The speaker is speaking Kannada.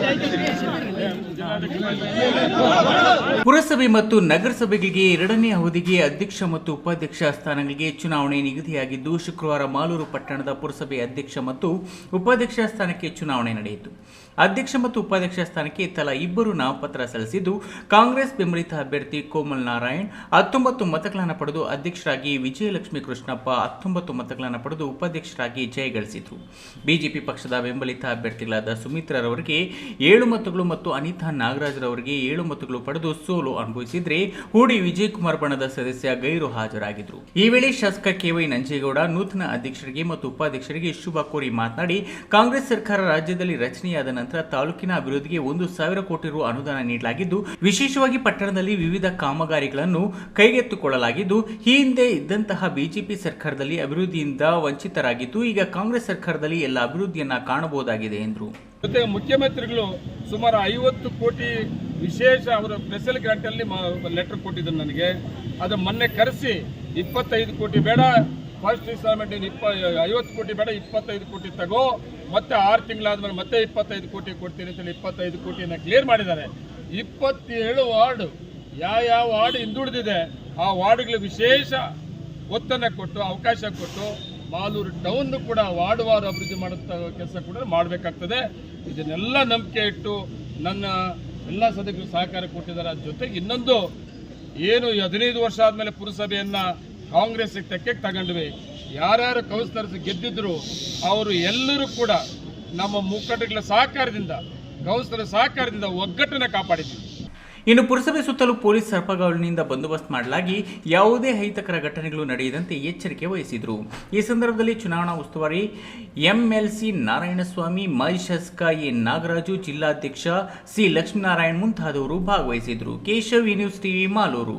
すいません。ಪುರಸಭೆ ಮತ್ತು ನಗರಸಭೆಗಳಿಗೆ ಎರಡನೇ ಅವಧಿಗೆ ಅಧ್ಯಕ್ಷ ಮತ್ತು ಉಪಾಧ್ಯಕ್ಷ ಸ್ಥಾನಗಳಿಗೆ ಚುನಾವಣೆ ನಿಗದಿಯಾಗಿದ್ದು, ಶುಕ್ರವಾರ ಮಾಲೂರು ಪಟ್ಟಣದ ಪುರಸಭೆ ಅಧ್ಯಕ್ಷ ಮತ್ತು ಉಪಾಧ್ಯಕ್ಷ ಸ್ಥಾನಕ್ಕೆ ಚುನಾವಣೆ ನಡೆಯಿತು. ಅಧ್ಯಕ್ಷ ಮತ್ತು ಉಪಾಧ್ಯಕ್ಷ ಸ್ಥಾನಕ್ಕೆ ತಲಾ ಇಬ್ಬರು ನಾಮಪತ್ರ ಸಲ್ಲಿಸಿದ್ದು, ಕಾಂಗ್ರೆಸ್ ಬೆಂಬಲಿತ ಅಭ್ಯರ್ಥಿ ಕೋಮಲ್ ನಾರಾಯಣ್, ಹತ್ತೊಂಬತ್ತು ಮತಗಳನ್ನು ಪಡೆದು ಅಧ್ಯಕ್ಷರಾಗಿ ವಿಜಯಲಕ್ಷ್ಮಿ ಕೃಷ್ಣಪ್ಪ, ಹತ್ತೊಂಬತ್ತು ಮತಗಳನ್ನು ಪಡೆದು ಉಪಾಧ್ಯಕ್ಷರಾಗಿ ಜಯಗಳಿಸಿದರು. ಬಿಜೆಪಿ ಪಕ್ಷದ ಬೆಂಬಲಿತ ಅಭ್ಯರ್ಥಿಗಳಾದ ಸುಮಿತ್ರರವರಿಗೆ ಏಳು ಮತಗಳು ಮತ್ತು ಅನಿತಾ ನಾಗರಾಜ್ರವರಿಗೆ ಏಳು ಮತಗಳು ಪಡೆದು ಸೋಲು ಅನುಭವಿಸಿದ್ರೆ. ಹೂಡಿ ವಿಜಯಕುಮಾರ್ ಬಣದ ಸದಸ್ಯ ಗೈರು ಹಾಜರಾಗಿದ್ರು. ಈ ವೇಳೆ ಶಾಸಕ ಕೆವೈ ನಂಜೇಗೌಡ ನೂತನ ಅಧ್ಯಕ್ಷರಿಗೆ ಮತ್ತು ಉಪಾಧ್ಯಕ್ಷರಿಗೆ ಶುಭ ಕೋರಿ ಮಾತನಾಡಿ, ಕಾಂಗ್ರೆಸ್ ಸರ್ಕಾರ ರಾಜ್ಯದಲ್ಲಿ ರಚನೆಯಾದ ನಂತರ ತಾಲೂಕಿನ ಅಭಿವೃದ್ಧಿಗೆ ಒಂದು ಸಾವಿರ ಕೋಟಿ ರು ಅನುದಾನ ನೀಡಲಾಗಿದ್ದು, ವಿಶೇಷವಾಗಿ ಪಟ್ಟಣದಲ್ಲಿ ವಿವಿಧ ಕಾಮಗಾರಿಗಳನ್ನು ಕೈಗೆತ್ತಿಕೊಳ್ಳಲಾಗಿದ್ದು, ಈ ಹಿಂದೆ ಇದ್ದಂತಹ ಬಿಜೆಪಿ ಸರ್ಕಾರದಲ್ಲಿ ಅಭಿವೃದ್ಧಿಯಿಂದ ವಂಚಿತರಾಗಿದ್ದು, ಈಗ ಕಾಂಗ್ರೆಸ್ ಸರ್ಕಾರದಲ್ಲಿ ಎಲ್ಲ ಅಭಿವೃದ್ಧಿಯನ್ನ ಕಾಣಬಹುದಾಗಿದೆ ಎಂದರು. ಜೊತೆಗೆ ಮುಖ್ಯಮಂತ್ರಿಗಳು ಸುಮಾರು ಐವತ್ತು ಕೋಟಿ ವಿಶೇಷ ಅವರು ಸ್ಪೆಷಲ್ ಗ್ರಾಂಟ್ ಅಲ್ಲಿ ಲೆಟರ್ ಕೊಟ್ಟಿದ್ರು ನನಗೆ. ಅದು ಮೊನ್ನೆ ಕರೆಸಿ ಇಪ್ಪತ್ತೈದು ಕೋಟಿ ಬೇಡ ಫಸ್ಟ್ ಇನ್ಸ್ಟಾಲ್ಮೆಂಟ್ ಇಪ್ಪ ಐವತ್ತು ಕೋಟಿ ಬೇಡ, ಇಪ್ಪತ್ತೈದು ಕೋಟಿ ತಗೋ, ಮತ್ತೆ ಆರು ತಿಂಗಳಾದ್ಮೇಲೆ ಮತ್ತೆ ಇಪ್ಪತ್ತೈದು ಕೋಟಿ ಕೊಡ್ತೀನಿ ಅಂತೇಳಿ ಇಪ್ಪತ್ತೈದು ಕೋಟಿನ ಕ್ಲಿಯರ್ ಮಾಡಿದ್ದಾರೆ. ಇಪ್ಪತ್ತೇಳು ವಾರ್ಡ್, ಯಾವ ಯಾವ ವಾರ್ಡ್ ಹಿಂದುಳಿದಿದೆ, ಆ ವಾರ್ಡ್ಗಳಿಗೆ ವಿಶೇಷ ಒತ್ತನ್ನು ಕೊಟ್ಟು, ಅವಕಾಶ ಕೊಟ್ಟು, ಮಾಲೂರು ಟೌನ್ ಕೂಡ ವಾರ್ಡ್ ವಾರ್ ಅಭಿವೃದ್ಧಿ ಮಾಡುತ್ತ ಕೆಲಸ ಕೂಡ ಮಾಡಬೇಕಾಗ್ತದೆ. ಇದನ್ನೆಲ್ಲ ನಂಬಿಕೆ ಇಟ್ಟು ನನ್ನ ಎಲ್ಲ ಸದಸ್ಯರು ಸಹಕಾರ ಕೊಟ್ಟಿದ್ದಾರೆ. ಅದ್ರ ಜೊತೆಗೆ ಇನ್ನೊಂದು ಏನು ಹದಿನೈದು ವರ್ಷ ಆದಮೇಲೆ ಪುರಸಭೆಯನ್ನ ಕಾಂಗ್ರೆಸ್ ತೆಕ್ಕೆಗೆ ತಗೊಂಡ್ವಿ. ಯಾರ್ಯಾರು ಕೌನ್ಸಿಲರ್ಸ್ ಗೆದ್ದಿದ್ರು, ಅವರು ಎಲ್ಲರೂ ಕೂಡ ನಮ್ಮ ಮುಖಂಡಗಳ ಸಹಕಾರದಿಂದ, ಕೌನ್ಸಿಲರ್ ಸಹಕಾರದಿಂದ ಒಗ್ಗಟ್ಟನ್ನು ಕಾಪಾಡಿದ್ವಿ. ಇನ್ನು ಪುರಸಭೆ ಸುತ್ತಲೂ ಪೊಲೀಸ್ ಸರ್ಪಗಾವಲಿನಿಂದ ಬಂದೋಬಸ್ತ್ ಮಾಡಲಾಗಿ ಯಾವುದೇ ಅಹಿತಕರ ಘಟನೆಗಳು ನಡೆಯದಂತೆ ಎಚ್ಚರಿಕೆ ವಹಿಸಿದರು. ಈ ಸಂದರ್ಭದಲ್ಲಿ ಚುನಾವಣಾ ಉಸ್ತುವಾರಿ ಎಂಎಲ್ಸಿ ನಾರಾಯಣಸ್ವಾಮಿ ಮಾಜಿ ಶಾಸಕ ಎ ನಾಗರಾಜು, ಜಿಲ್ಲಾಧ್ಯಕ್ಷ ಸಿ ಲಕ್ಷ್ಮೀನಾರಾಯಣ್ ಮುಂತಾದವರು ಭಾಗವಹಿಸಿದರು. Keshav news TV, Malur.